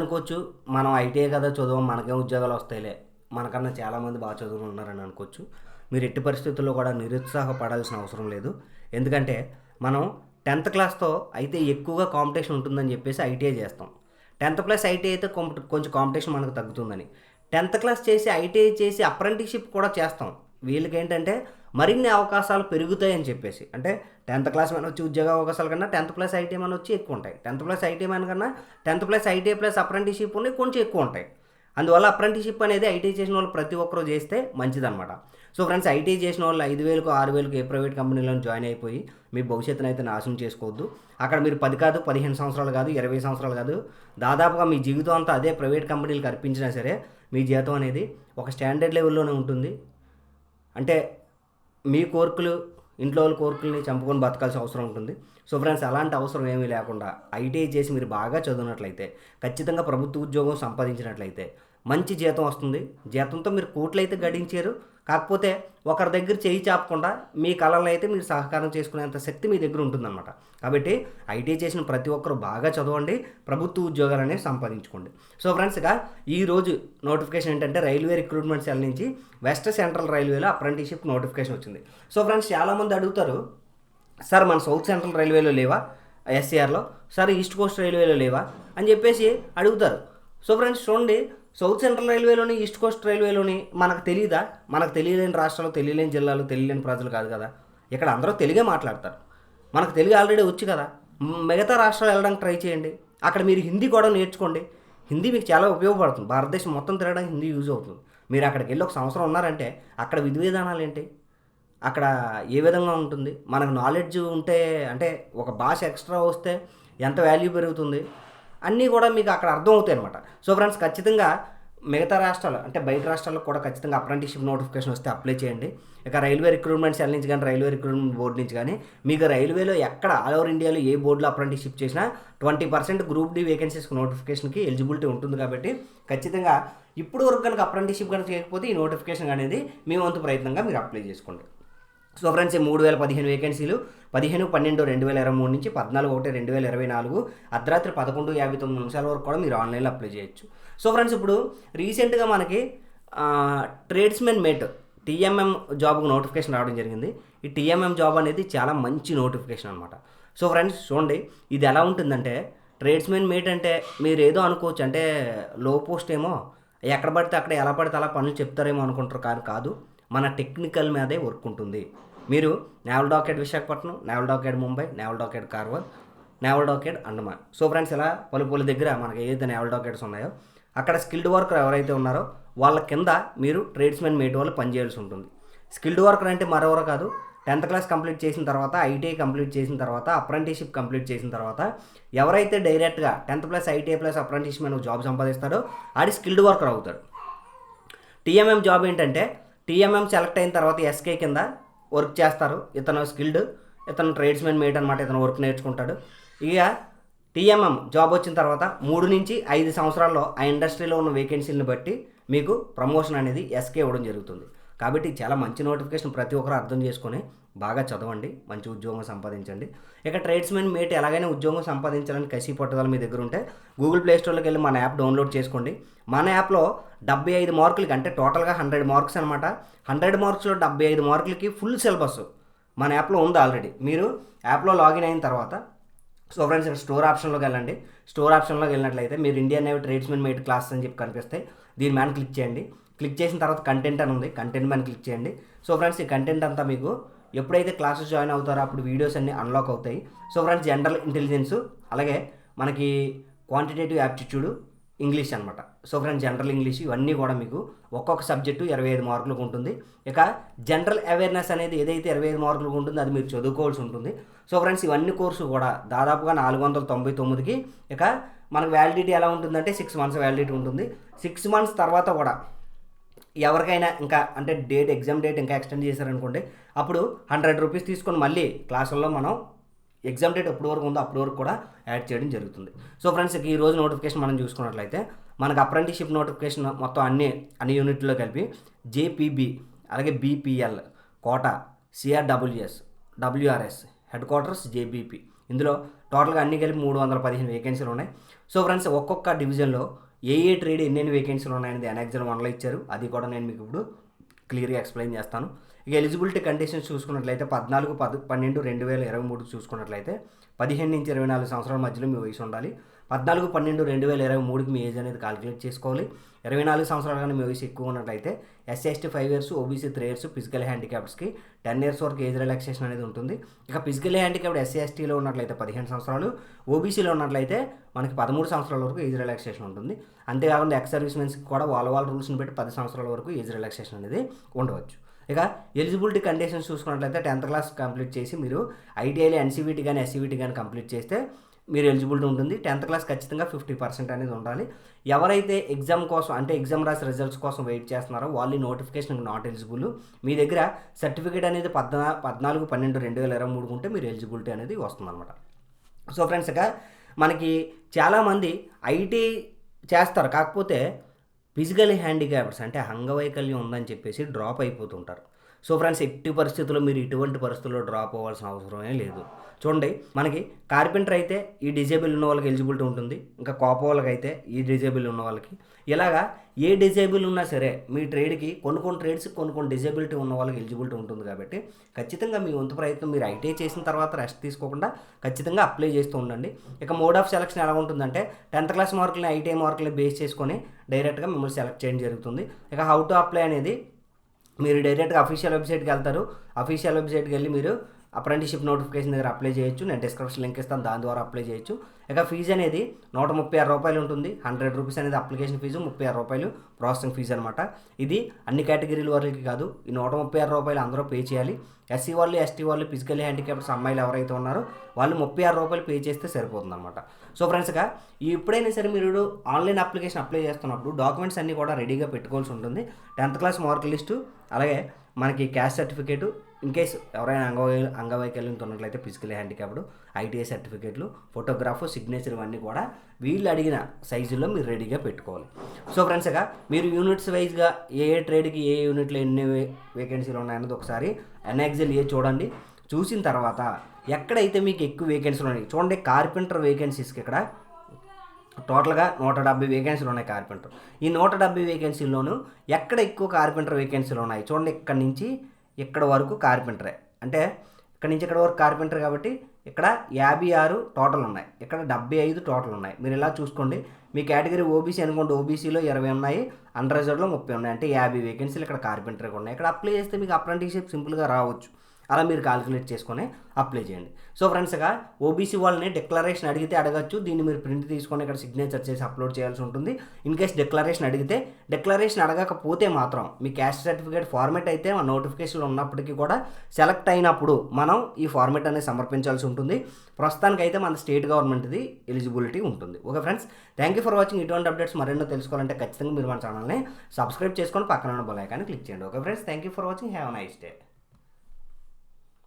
అనుకోవచ్చు. మనం ఐటీఐ కదా చదువు మనకేం ఉద్యోగాలు వస్తాయిలే. మనకన్నా చాలామంది బాగా చదువుకున్నారని అనుకోవచ్చు. మీరు ఎట్టి పరిస్థితుల్లో కూడా నిరుత్సాహపడాల్సిన అవసరం లేదు. ఎందుకంటే మనం టెన్త్ క్లాస్తో అయితే ఎక్కువగా కాంపిటీషన్ ఉంటుందని చెప్పేసి ఐటీఐ చేస్తాం. టెన్త్ ప్లస్ ఐటీఐ అయితే కొంచెం కాంపిటీషన్ మనకు తగ్గుతుందని. టెన్త్ క్లాస్ చేసి ఐటీఐ చేసి అప్రెంటిషిప్ కూడా చేస్తాం. వీళ్ళకి ఏంటంటే మరిన్ని అవకాశాలు పెరుగుతాయని చెప్పేసి. అంటే టెన్త్ క్లాస్ మన వచ్చి ఉద్యోగ అవకాశాల కన్నా టెన్త్ ప్లస్ ఐటీ మన వచ్చి ఎక్కువ ఉంటాయి. టెన్త్ ప్లస్ ఐటీ మన కన్నా tenth plus ITI plus apprenticeship ఉన్నాయి కొంచెం ఎక్కువ ఉంటాయి. అందువల్ల అప్రెంటిషిప్ అనేది ఐటీఐ చేసిన వాళ్ళు ప్రతి ఒక్కరు చేస్తే మంచిదన్నమాట. సో ఫ్రెండ్స్ ఐటీ చేసిన వాళ్ళు ఐదు వేలకు ఆరు వేలకు ఏ ప్రైవేట్ కంపెనీలో జాయిన్ అయిపోయి మీ భవిష్యత్తును అయితే నాశనం చేసుకోవద్దు. అక్కడ మీరు పది కాదు పదిహేను సంవత్సరాలు కాదు ఇరవై సంవత్సరాలు కాదు దాదాపుగా మీ జీవితం అంతా అదే ప్రైవేట్ కంపెనీలకు అర్పించినా సరే మీ జీతం అనేది ఒక స్టాండర్డ్ లెవెల్లోనే ఉంటుంది. అంటే మీ కోరికలు ఇంట్లో వాళ్ళ కోరికల్ని చంపుకొని బతకాల్సిన అవసరం ఉంటుంది. సో ఫ్రెండ్స్ అలాంటి అవసరం ఏమీ లేకుండా ఐటీఐ చేసి మీరు బాగా చదివినట్లయితే ఖచ్చితంగా ప్రభుత్వ ఉద్యోగం సంపాదించినట్లయితే మంచి జీతం వస్తుంది. జీతంతో మీరు కోట్లు అయితే గడించారు. కాకపోతే ఒకరి దగ్గర చేయి చాపకుండా మీ కళలను అయితే మీరు సహకారం చేసుకునేంత శక్తి మీ దగ్గర ఉంటుందన్నమాట. కాబట్టి ఐటీ చేసిన ప్రతి ఒక్కరు బాగా చదవండి. ప్రభుత్వ ఉద్యోగాలు అనేవి సంపాదించుకోండి. సో ఫ్రెండ్స్ ఇక ఈరోజు నోటిఫికేషన్ ఏంటంటే రైల్వే రిక్రూట్మెంట్ సెల్ నుంచి వెస్ట్ సెంట్రల్ రైల్వేలో అప్రెంటిషిప్ నోటిఫికేషన్ వచ్చింది. సో ఫ్రెండ్స్ చాలామంది అడుగుతారు సార్ మన సౌత్ సెంట్రల్ రైల్వేలో లేవా? ఎస్సీఆర్లో సార్ ఈస్ట్ కోస్ట్ రైల్వేలో లేవా? అని చెప్పేసి అడుగుతారు. సో ఫ్రెండ్స్ చూడండి సౌత్ సెంట్రల్ రైల్వేలోని ఈస్ట్ కోస్ట్ రైల్వేలోని మనకు తెలియదా మనకు తెలియలేని రాష్ట్రాలు తెలియలేని జిల్లాలు తెలియలేని ప్రజలు కాదు కదా? ఇక్కడ అందరూ తెలుగే మాట్లాడతారు. మనకు తెలుగు ఆల్రెడీ వచ్చు కదా? మిగతా రాష్ట్రాలు వెళ్ళడానికి ట్రై చేయండి. అక్కడ మీరు హిందీ కూడా నేర్చుకోండి. హిందీ మీకు చాలా ఉపయోగపడుతుంది. భారతదేశం మొత్తం తిరగడానికి హిందీ యూజ్ అవుతుంది. మీరు అక్కడికి వెళ్ళి ఒక సంవత్సరం ఉన్నారంటే అక్కడ విధి విధానాలు ఏంటి? అక్కడ ఏ విధంగా ఉంటుంది? మనకు నాలెడ్జ్ ఉంటే అంటే ఒక భాష ఎక్స్ట్రా వస్తే ఎంత వాల్యూ పెరుగుతుంది? అన్నీ కూడా మీకు అక్కడ అర్థమవుతాయి అనమాట సో ఫ్రెండ్స్ ఖచ్చితంగా మిగతా రాష్ట్రాలు అంటే బయట రాష్ట్రాల్లో కూడా ఖచ్చితంగా అప్రెంటిషిప్ నోటిఫికేషన్ వస్తే అప్లై చేయండి. ఇక రైల్వే రిక్రూట్మెంట్ సెల్ నుంచి కానీ రైల్వే రిక్రూట్మెంట్ బోర్డు నుంచి కానీ మీకు రైల్వేలో ఎక్కడ ఆల్ ఓవర్ ఇండియాలో ఏ బోర్డులో అప్రెంటిషిప్ చేసినా twenty percent group D vacancies నోటిఫికేషన్కి ఎలిజిబిలిటీ ఉంటుంది కాబట్టి ఖచ్చితంగా ఇప్పుడు వరకు కనుక అప్రెంటిషిప్ కనుక చేయకపోతే ఈ నోటిఫికేషన్ అనేది మీ వంతు ప్రయత్నంగా మీరు అప్లై చేసుకోండి. సో ఫ్రెండ్స్ ఈ మూడు వేల పదిహేను వేకెన్సీలు పదిహేను పన్నెండు రెండు వేల ఇరవై మూడు నుంచి పద్నాలుగు ఒకటి రెండు వేల ఇరవై నాలుగు అర్ధరాత్రి పదకొండు యాభై తొమ్మిది నిమిషాల వరకు కూడా మీరు ఆన్లైన్లో అప్లై చేయొచ్చు. సో ఫ్రెండ్స్ ఇప్పుడు రీసెంట్గా మనకి ట్రేడ్స్మెన్ మేట్ టీఎంఎం జాబ్కు నోటిఫికేషన్ రావడం జరిగింది. ఈ టీఎంఎం జాబ్ అనేది చాలా మంచి నోటిఫికేషన్ అనమాట సో ఫ్రెండ్స్ చూడండి ఇది ఎలా ఉంటుందంటే ట్రేడ్స్మెన్ మేట్ అంటే మీరు ఏదో అనుకోవచ్చు అంటే లో పోస్ట్ ఏమో ఎక్కడ పడితే అక్కడ ఎలా పడితే అలా పనులు చెప్తారేమో అనుకుంటారు కానీ కాదు. మన టెక్నికల్ మీదే వర్క్ ఉంటుంది. మీరు naval dockyard Visakhapatnam naval dockyard Mumbai naval dockyard Karwar naval dockyard Andaman. So friends ఇలా పలు పలు దగ్గర మనకి ఏదైతే నేవల్ డాకెట్స్ ఉన్నాయో అక్కడ స్కిల్డ్ వర్కర్ ఎవరైతే ఉన్నారో వాళ్ళ కింద మీరు ట్రేడ్స్మెన్ మేట్ వాళ్ళు పనిచేయాల్సి ఉంటుంది. స్కిల్డ్ వర్కర్ అంటే మరెవరో కాదు టెన్త్ క్లాస్ కంప్లీట్ చేసిన తర్వాత ఐటీఐ కంప్లీట్ చేసిన తర్వాత అప్రెంటిషిప్ కంప్లీట్ చేసిన తర్వాత ఎవరైతే డైరెక్ట్గా tenth plus ITI plus apprenticeship మీద జాబ్ సంపాదిస్తాడో ఆడి స్కిల్డ్ వర్కర్ అవుతాడు. టీఎంఎం జాబ్ ఏంటంటే టీఎంఎం సెలెక్ట్ అయిన తర్వాత ఎస్కే కింద వర్క్ చేస్తారు. ఇతను స్కిల్డ్ ఇతను ట్రేడ్స్మెన్ మేట్ అనమాట ఇతను వర్క్ నేర్చుకుంటాడు. ఇక టీఎంఎం జాబ్ వచ్చిన తర్వాత మూడు నుంచి ఐదు సంవత్సరాల్లో ఆ ఇండస్ట్రీలో ఉన్న వేకెన్సీలను బట్టి మీకు ప్రమోషన్ అనేది ఎస్కే ఇవ్వడం జరుగుతుంది. కాబట్టి చాలా మంచి నోటిఫికేషన్ ప్రతి ఒక్కరు అర్థం చేసుకొని బాగా చదవండి మంచి ఉద్యోగం సంపాదించండి. ఇక ట్రేడ్స్మెన్ మేట్ ఎలాగైనా ఉద్యోగం సంపాదించాలని కసి పట్టుదల మీ దగ్గర ఉంటే గూగుల్ ప్లే స్టోర్లోకి వెళ్ళి మన యాప్ డౌన్లోడ్ చేసుకోండి. మన యాప్లో డెబ్బై ఐదు మార్కులకి అంటే టోటల్గా హండ్రెడ్ మార్క్స్ అనమాట హండ్రెడ్ మార్క్స్లో డెబ్బై ఐదు మార్కులకి ఫుల్ సిలబస్ మన యాప్లో ఉంది ఆల్రెడీ మీరు యాప్లో లాగిన్ అయిన తర్వాత సో ఫ్రెండ్స్ ఇక్కడ స్టోర్ ఆప్షన్లోకి వెళ్ళండి. స్టోర్ ఆప్షన్లోకి వెళ్ళినట్లయితే మీరు Indian Navy tradesmen mate class అని చెప్పి కనిపిస్తాయి దీని మ్యాన్ క్లిక్ చేయండి. క్లిక్ చేసిన తర్వాత కంటెంట్ అని ఉంది. కంటెంట్ మ్యాన్ క్లిక్ చేయండి. సో ఫ్రెండ్స్ ఈ కంటెంట్ అంతా మీకు ఎప్పుడైతే క్లాసెస్ జాయిన్ అవుతారో అప్పుడు వీడియోస్ అన్ని అన్లాక్ అవుతాయి. సో ఫ్రెండ్స్ జనరల్ ఇంటెలిజెన్స్ అలాగే మనకి క్వాంటిటేటివ్ యాప్టిట్యూడ్ ఇంగ్లీష్ అనమాట సో ఫ్రెండ్స్ జనరల్ ఇంగ్లీష్ ఇవన్నీ కూడా మీకు ఒక్కొక్క సబ్జెక్టు ఇరవై ఐదు మార్కులకు ఉంటుంది. ఇక జనరల్ అవేర్నెస్ అనేది ఏదైతే ఇరవై ఐదు మార్కులకు ఉంటుందో అది మీరు చదువుకోవాల్సి ఉంటుంది. సో ఫ్రెండ్స్ ఇవన్నీ కోర్సు కూడా దాదాపుగా నాలుగు వందల తొంభై తొమ్మిదికి ఇక మనకు వ్యాలిడిటీ ఎలా ఉంటుందంటే సిక్స్ మంత్స్ వ్యాలిడిటీ ఉంటుంది. సిక్స్ మంత్స్ తర్వాత కూడా ఎవరికైనా ఇంకా అంటే డేట్ ఎగ్జామ్ డేట్ ఇంకా ఎక్స్టెండ్ చేశారనుకోండి అప్పుడు హండ్రెడ్ రూపీస్ తీసుకొని మళ్ళీ క్లాసుల్లో మనం ఎగ్జామ్ డేట్ ఎప్పటి వరకు ఉందో అప్పటి వరకు కూడా యాడ్ చేయడం జరుగుతుంది. సో ఫ్రెండ్స్ ఈ రోజు నోటిఫికేషన్ మనం చూసుకున్నట్లయితే మనకు అప్రెంటిషిప్ నోటిఫికేషన్ మొత్తం అన్ని అన్ని యూనిట్లో కలిపి జేపీబీ అలాగే BPL quota CRWS WRS headquarters JBP ఇందులో టోటల్గా అన్ని కలిపి మూడు వందల పదిహేను వేకెన్సీలు ఉన్నాయి. సో ఫ్రెండ్స్ ఒక్కొక్క డివిజన్లో ఏ ఏ ట్రేడ్ ఎన్నెన్ని వేకెన్సీలు ఉన్నాయనేది ఎన్ఎగ్జామ్ వన్లో ఇచ్చారు. అది కూడా నేను మీకు ఇప్పుడు క్లియర్గా ఎక్స్ప్లెయిన్ చేస్తాను. ఇక ఎలిజిబిలిటీ కండిషన్స్ చూసుకున్నట్లయితే పద్నాలుగు పద్ పన్నెండు రెండు వేల ఇరవై మూడు చూసుకున్నట్లయితే పదిహేను నుంచి ఇరవై నాలుగు సంవత్సరాల మధ్యలో మీ వయసు ఉండాలి. పద్నాలుగు పన్నెండు రెండు వేల ఇరవై మూడుకి మీ ఏజ్ అనేది కాలిక్యులేట్ చేసుకోవాలి. ఇరవై నాలుగు సంవత్సరాలు కానీ మీ వయసు ఎక్కువ ఉన్నట్లయితే SC ST five years OBC three years physical హ్యాండిక్యాప్స్కి ten years వరకు ఏజ్ రిలాక్సేషన్ అనేది ఉంటుంది. ఇక ఫిజికల్ హ్యాండిక్యాప్డ్ ఎస్సీ ఎస్టీలో ఉన్నట్లయితే పదిహేను సంవత్సరాలు ఓబీసీలో ఉన్నట్లయితే మనకి పదమూడు సంవత్సరాల వరకు ఏజ్ రిలాక్సేషన్ ఉంటుంది. అంతేకాకుండా ఎక్స్ సర్వీస్ మెన్స్కి కూడా వాళ్ళ వాళ్ళ రూల్స్ని బట్టి పది సంవత్సరాల వరకు ఏజ్ రిలాక్సేషన్ అనేది ఉండవచ్చు. ఇక ఎలిజిబిలిటీ కండిషన్స్ చూసుకున్నట్లయితే టెన్త్ క్లాస్ కంప్లీట్ చేసి మీరు ఐటీఐలో ఎన్సీబీటీ కానీ ఎస్సీబీటీ కానీ కంప్లీట్ చేస్తే మీరు ఎలిజిబిలిటీ ఉంటుంది. టెన్త్ క్లాస్ ఖచ్చితంగా ఫిఫ్టీ పర్సెంట్ అనేది ఉండాలి. ఎవరైతే ఎగ్జామ్ కోసం అంటే ఎగ్జామ్ రాసి రిజల్ట్స్ కోసం వెయిట్ చేస్తున్నారో వాళ్ళు నోటిఫికేషన్ నాట్ ఎలిజిబుల్. మీ దగ్గర సర్టిఫికేట్ అనేది పద్నా పద్నాలుగు పన్నెండు రెండు వేల ఇరవై మూడు ఉంటే మీరు ఎలిజిబిలిటీ అనేది వస్తుందన్నమాట. సో ఫ్రెండ్స్ ఇక మనకి చాలామంది ఐటీ చేస్తారు. కాకపోతే ఫిజికల్ హ్యాండిక్యాప్స్ అంటే అంగవైకల్యం ఉందని చెప్పేసి డ్రాప్ అయిపోతుంటారు. సో ఫ్రెండ్స్ ఎట్టి పరిస్థితుల్లో మీరు ఇటువంటి పరిస్థితుల్లో డ్రాప్ అవ్వాల్సిన అవసరమే లేదు. చూడండి మనకి కార్పెంటర్ అయితే ఈ డిజేబుల్ ఉన్న వాళ్ళకి ఎలిజిబిలిటీ ఉంటుంది. ఇంకా కోప వాళ్ళకి అయితే ఈ డిజేబుల్ ఉన్న వాళ్ళకి. ఇలాగా ఏ డిజేబుల్ ఉన్నా సరే మీ ట్రేడ్కి కొన్ని కొన్ని ట్రేడ్స్ కొన్ని కొన్ని డిజేబిలిటీ ఉన్న వాళ్ళకి ఎలిజిబిలిటీ ఉంటుంది కాబట్టి ఖచ్చితంగా మీ వంతు ప్రయత్నం మీరు ఐటీఐ చేసిన తర్వాత రెస్ట్ తీసుకోకుండా ఖచ్చితంగా అప్లై చేస్తూ ఉండండి. ఇక మోడ్ ఆఫ్ సెలక్షన్ ఎలా ఉంటుందంటే టెన్త్ క్లాస్ మార్కులని ఐటీఐ మార్కులని బేస్ చేసుకొని డైరెక్ట్గా మిమ్మల్ని సెలెక్ట్ చేయడం జరుగుతుంది. ఇక హౌ టు అప్లై అనేది మీరు డైరెక్ట్గా అఫీషియల్ వెబ్సైట్కి వెళ్తారు. అఫీషియల్ వెబ్సైట్కి వెళ్ళి మీరు అప్రెంటిషిప్ నోటిఫికేషన్ దగ్గర అప్లై చేయొచ్చు. నేను డిస్క్రిప్షన్ లింక్ ఇస్తాను దాని ద్వారా అప్లై చేయొచ్చు. ఇక ఫీజు అనేది నూట ముప్పై ఆరు రూపాయలు ఉంటుంది. హండ్రెడ్ రూపీస్ అనేది అప్లికేషన్ ఫీజు ముప్పై ఆరు రూపాయలు ప్రాసెసింగ్ ఫీజు అనమాట ఇది అన్ని కేటగిరీల వాళ్ళకి కాదు. ఈ నూట ముప్పై ఆరు రూపాయలు అందరూ పే చేయాలి. ఎస్సీ వాళ్ళు ఎస్టీ వాళ్ళు ఫిజికల్ హ్యాండిక్యాప్స్ అమ్మాయిలు ఎవరైతే ఉన్నారో వాళ్ళు ముప్పై ఆరు రూపాయలు పే చేస్తే సరిపోతుంది అనమాట సో ఫ్రెండ్స్గా ఎప్పుడైనా సరే మీరు ఆన్లైన్ అప్లికేషన్ అప్లై చేస్తున్నప్పుడు డాక్యుమెంట్స్ అన్నీ కూడా రెడీగా పెట్టుకోవాల్సి ఉంటుంది. టెన్త్ క్లాస్ మార్క్ లిస్టు అలాగే మనకి క్యాస్ట్ సర్టిఫికేటు ఇన్ కేస్ ఎవరైనా అంగవై అంగవైకల్యంతో ఉన్నట్లయితే ఫిజికల్ హ్యాండిక్యాప్డ్ ఐటీఐ సర్టిఫికేట్లు ఫోటోగ్రాఫ్ సిగ్నేచర్ ఇవన్నీ కూడా వీళ్ళు అడిగిన సైజుల్లో మీరు రెడీగా పెట్టుకోవాలి. సో ఫ్రెండ్స్ ఇక మీరు యూనిట్స్ వైజ్గా ఏ ఏ ట్రేడ్కి ఏ యూనిట్లో ఎన్ని వేకెన్సీలు ఉన్నాయన్నది ఒకసారి ఎన్ఎక్జెల్ ఏ చూడండి. చూసిన తర్వాత ఎక్కడైతే మీకు ఎక్కువ వేకెన్సీలు ఉన్నాయి చూడండి కార్పెంటర్ వేకెన్సీస్కి ఇక్కడ టోటల్గా నూట డెబ్బై వేకెన్సీలు ఉన్నాయి కార్పెంటర్ ఈ నూట డెబ్బై వేకెన్సీల్లోనూ ఎక్కడ ఎక్కువ కార్పెంటర్ వేకెన్సీలు ఉన్నాయి చూడండి ఇక్కడ నుంచి ఇక్కడ వరకు కార్పెంటరే అంటే ఇక్కడ నుంచి ఇక్కడ వరకు కార్పెంటర్ కాబట్టి ఇక్కడ యాభై ఆరు టోటల్ ఉన్నాయి. ఇక్కడ డెబ్బై ఐదు టోటల్ ఉన్నాయి. మీరు ఇలా చూసుకోండి. మీ కేటగిరీ ఓబీసీ అనుకోండి. ఓబీసీలో ఇరవై ఉన్నాయి. అండర్ రిజర్వ్లో ముప్పై ఉన్నాయి. అంటే యాభై వేకెన్సీలు ఇక్కడ కార్పెంటర్గా ఉన్నాయి. ఇక్కడ అప్లై చేస్తే మీకు అప్రెంటిస్షిప్ సింపుల్గా రావచ్చు. అలా మీరు కాలిక్యులేట్ చేసుకొని అప్లై చేయండి. సో ఫ్రెండ్స్గా ఓబీసీ వాళ్ళని డిక్లరేషన్ అడిగితే అడగచ్చు. దీన్ని మీరు ప్రింట్ తీసుకొని ఇక్కడ సిగ్నేచర్ చేసి అప్లోడ్ చేయాల్సి ఉంటుంది. ఇన్ కేస్ డిక్లరేషన్ అడిగితే డిక్లరేషన్ అడగకపోతే మాత్రం మీ క్యాస్ట్ సర్టిఫికేట్ ఫార్మేట్ అయితే మన నోటిఫికేషన్ ఉన్నప్పటికీ కూడా సెలెక్ట్ అయినప్పుడు మనం ఈ ఫార్మేట్ అనేది సమర్పించాల్సి ఉంటుంది. ప్రస్తుతానికి అయితే మన స్టేట్ గవర్నమెంట్ది ఎలిజిబిలిటీ ఉంటుంది. Okay friends thank you for watching ఇటువంటి అప్డేట్స్ మరెన్నో తెలుసుకోవాలంటే ఖచ్చితంగా మీరు మన ఛానల్ని సబ్స్క్రైబ్ చేసుకొని పక్కన ఉన్న బెల్ క్లిక్ చేయండి. Okay friends thank you for watching have nice day